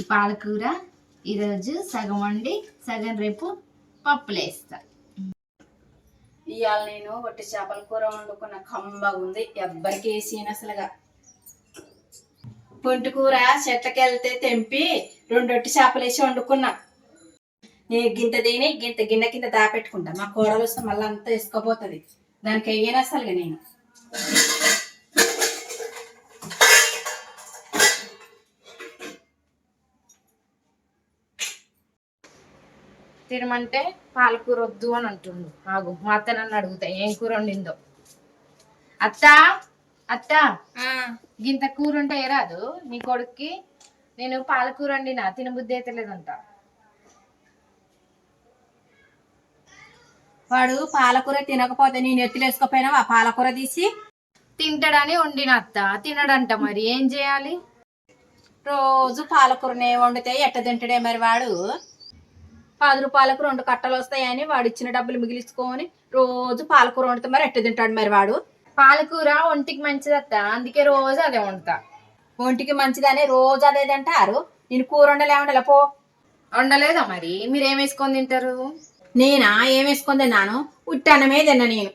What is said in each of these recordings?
ఈ పాలకూర ఈరోజు సగం వండి సగం రేపు పప్పులేస్తా ఇవాళ నేను ఒట్టి చేపల కూర వండుకున్న కమ్మగా ఉంది ఎవ్వరికి వేసిన అసలుగా. పొంటి కూర చెట్లకి వెళ్తే తెంపి రెండు ఒట్టి చేపలు వేసి వండుకున్నా. నేను గింత తిని గింత గిన్నె కింద దాపెట్టుకుంటా. మా కూరలు వస్తే మళ్ళీ అంతా ఇసుకపోతుంది దానికి వెయ్యను అసలుగా నేను. తినమంటే పాలకూర వద్దు అని అంటుండు. ఆగు మా అత్త నన్ను అడుగుతా ఏం కూర వండిందో? అత్త అత్త గింత కూర ఉంటే ఏ రాదు నీ కొడుక్కి నేను పాలకూర వండినా తినబుద్ధి అయితే లేదంట. వాడు పాలకూర తినకపోతే నేను ఎత్తులేసుకోపోయినా ఆ పాలకూర తీసి? తింటాడని వండిన అత్త తినడంట మరి ఏం చేయాలి? రోజు పాలకూరనే వండితే ఎట్ట తింటాడే మరి వాడు? పది రూపాయలకు రెండు కట్టలు వస్తాయని వాడు ఇచ్చిన డబ్బులు మిగిలించుకొని రోజు పాలకూర వండితే మరి ఎట్ట తింటాడు మరి వాడు? పాలకూర ఒంటికి మంచిది అత్త అందుకే రోజు అదే వండుతా. ఒంటికి మంచిదని రోజు అదే తింటారు? నేను కూర వండలే వండలే పో. వండలేదా మరి? మీరు ఏం వేసుకొని తింటారు? నేనా? ఏం వేసుకొని తిన్నాను? ఉట్టన్నమే తిన్నా నేను.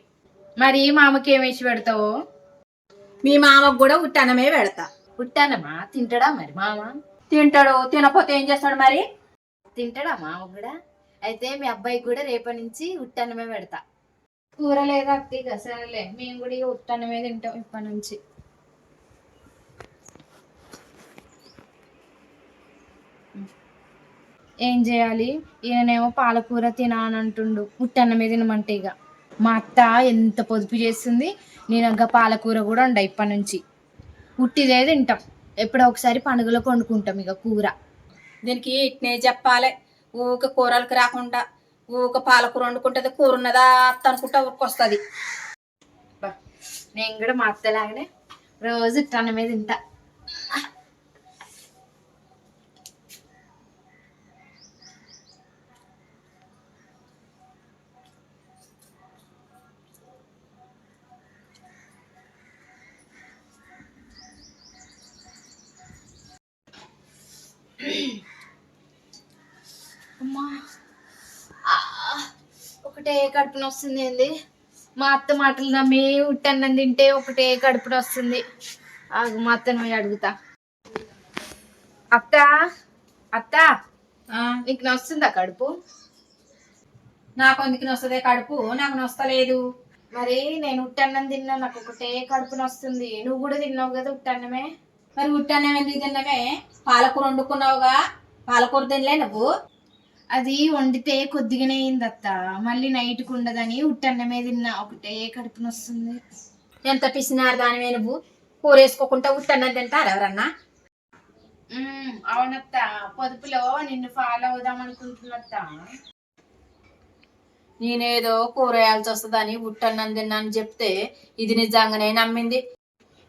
మరి మామకి ఏం వేసి పెడతావు? మీ మామకు కూడా ఉట్టన్నమే పెడతా. పుట్టానమ్మా తింటాడా మరి మామ? తింటాడు తినపోతే ఏం చేస్తాడు మరి? తింటాడా మామ కూడా? అయితే మీ అబ్బాయికి కూడా రేపటి నుంచి ఉట్టన్నమే పెడతా. కూర లేదా అత్తిగా సరేలే మేము కూడా ఇక ఉట్టన్నమే తింటాం ఇప్పటి నుంచి. ఏం చేయాలి? ఈయననేమో పాలకూర తినా అంటుండు ఉట్టన్నమే తినమంటే ఇక మా అత్త ఎంత పొదుపు చేస్తుంది. నేను ఇంకా పాలకూర కూడా ఉండ ఇప్పటి నుంచి. ఉట్టిదే తింటాం. ఎప్పుడో ఒకసారి పండుగలో వండుకుంటాం ఇక కూర. దీనికి ఇట్నే చెప్పాలి. ఊక కూరలకు రాకుండా ఊక పాలకూర వండుకుంటుంది కూర ఉన్నదా అత్త అనుకుంటా ఊరికొస్తుంది. నేను కూడా మా అత్తలాగానే రోజు ఉట్టన్నమే తింటా. అమ్మా ఆ, ఒకటే కడుపున వస్తుంది ఏంది? మా అత్త మాటలు నమ్మి ఉట్టన్నం తింటే ఒకటే కడుపున వస్తుంది. ఆగు మా అత్తను అడుగుతా. అత్త అత్త నీకు నొస్తుందా కడుపు? నాకు అందుకు నొస్తుంది కడుపు? నాకు నొస్తలేదు. మరి నేను ఉట్టన్నం తిన్నా నాకు ఒకటే కడుపు నొస్తుంది. నువ్వు కూడా తిన్నావు కదా ఉట్టన్నమే? మరి ఉట్టన్నం ఎందుకు తిన్నవే పాలకూర వండుకున్నావుగా. పాలకూర తినలే నువ్వు. అది వండితే కొద్దిగానే అయింది అత్త మళ్ళీ నైట్కి ఉండదని ఉట్టన్నమే తిన్నా. ఒకటే కడుపు నొస్తుంది. ఎంత పిసినారు దానివే నువ్వు? కూర వేసుకోకుండా ఉట్టన్నం తింటారు ఎవరన్నా? అవునత్త. పొదుపులో నిన్ను ఫాలో అవుదాం అనుకుంటున్నత్త. నేనేదో కూర వేయాల్సి వస్తుందని ఉట్టన్నం తిన్నాను చెప్తే ఇది నిజంగానే నమ్మింది.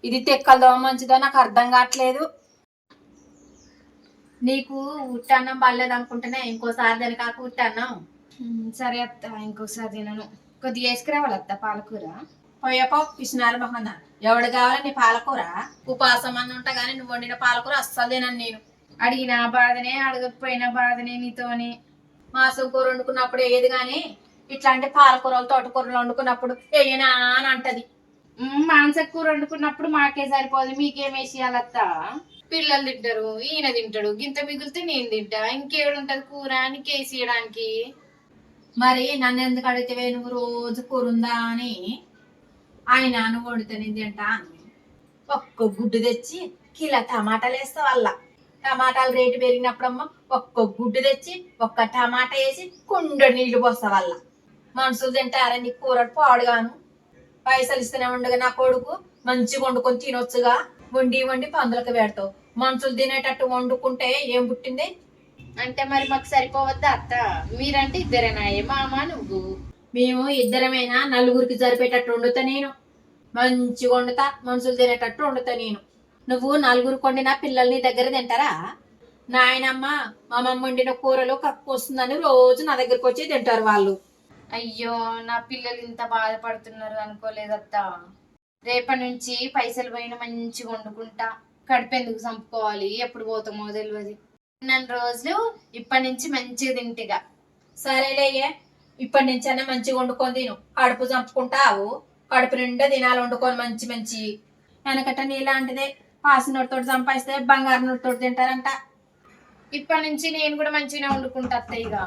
ఇది తెక్కలదో మంచిదో నాకు అర్థం కావట్లేదు. నీకు ఉట్టన్నం పర్లేదు అనుకుంటేనే ఇంకోసారి దాని కాక ఉట్టన్నం సరే అత్త ఇంకోసారి తినను. కొద్దిగా వేసుకురావాలి అత్త పాలకూర. పోయపో పిసినారు మొహంద. ఎవడు కావాలి నీ పాలకూర. ఉపాసం అని ఉంటా కానీ నువ్వు వండిన పాలకూర అస్సలు తినను నేను. అడిగిన బాధనే అడగకపోయినా బాధనే నీతోని. మాసం కూర వండుకున్నప్పుడు ఏది కానీ ఇట్లాంటి పాలకూరలు తోటకూరలు వండుకున్నప్పుడు ఏనా అని అంటది. ఉమ్, మాంస కూర వండుకున్నప్పుడు మాకే సరిపోదు. మీకేం వేసేయాలత్త పిల్లలు తింటారు ఈయన తింటాడు గింత మిగిలితే నేను తింటా ఇంకేడుంటది కూర నీకేసేయడానికి మరి నన్ను ఎందుకు అడిగితే నువ్వు రోజు కూర ఉందా అని? ఆయన నువ్వు వండితే నేను తింటా ఒక్క గుడ్డు తెచ్చి కిలో టమాటాలు వేస్తా వల్ల టమాటాలు రేటు పెరిగినప్పుడమ్మ ఒక్క గుడ్డు తెచ్చి ఒక్క టమాటా వేసి కుండ నీళ్ళు పోస్తా వల్ల మనుషులు తింటారా నీ కూర పాడుగాను? పైసలు ఇస్తూనే ఉండగా నా కొడుకు మంచిగా వండుకొని తినొచ్చుగా. వండి వండి పందులకు పెడతావు. మనుషులు తినేటట్టు వండుకుంటే ఏం పుట్టింది? అంటే మరి మాకు సరిపోవద్దా అత్త? మీరంటే ఇద్దరేనా ఏ మామ నువ్వు? మేము ఇద్దరమైనా? నలుగురికి జరిపేటట్టు వండుతా నేను. మంచిగా వండుతా మనుషులు తినేటట్టు వండుతా నేను. నువ్వు నలుగురు వండిన పిల్లల్ని దగ్గర తింటారా? నాయనమ్మ మా మమ్మ వండిన కూరలు కక్కు వస్తుందని రోజు నా దగ్గరికి వచ్చి తింటారు వాళ్ళు. అయ్యో నా పిల్లలు ఇంత బాధపడుతున్నారు అనుకోలేదత్త. రేపటి నుంచి పైసలు పోయిన మంచిగా వండుకుంటా. కడుపు ఎందుకు చంపుకోవాలి? ఎప్పుడు పోతామో తెలియదు నన్ను రోజులు ఇప్పటి నుంచి మంచిగా తింటిగా. సరేలేయే ఇప్పటి నుంచైనా మంచిగా వండుకొని తిను. కడుపు చంపుకుంటావు. కడుపు నిండా తినాలి వండుకొని మంచి మంచి. వెనకట నీలాంటిదే. పాసినోటితో సంపాదిస్తే బంగారు నోటితో తింటారంట. ఇప్పటి నుంచి నేను కూడా మంచిగా వండుకుంటా అత్తయ్యగా.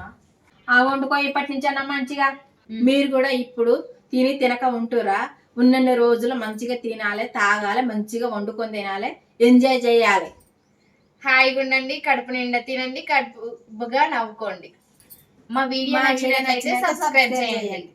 ఆ వండుకో ఇప్పటి నుంచైనా మంచిగా. మీరు కూడా ఇప్పుడు తిని తినక ఉంటురా. ఉన్నన్ని రోజులు మంచిగా తినాలి తాగాలి మంచిగా వండుకొని తినాలి ఎంజాయ్ చేయాలి. హాయిగా ఉండండి కడుపు నిండా తినండి కడుపుగా నవ్వుకోండి. మా వీడియో నచ్చినట్లయితే సబ్స్క్రైబ్ చేయండి.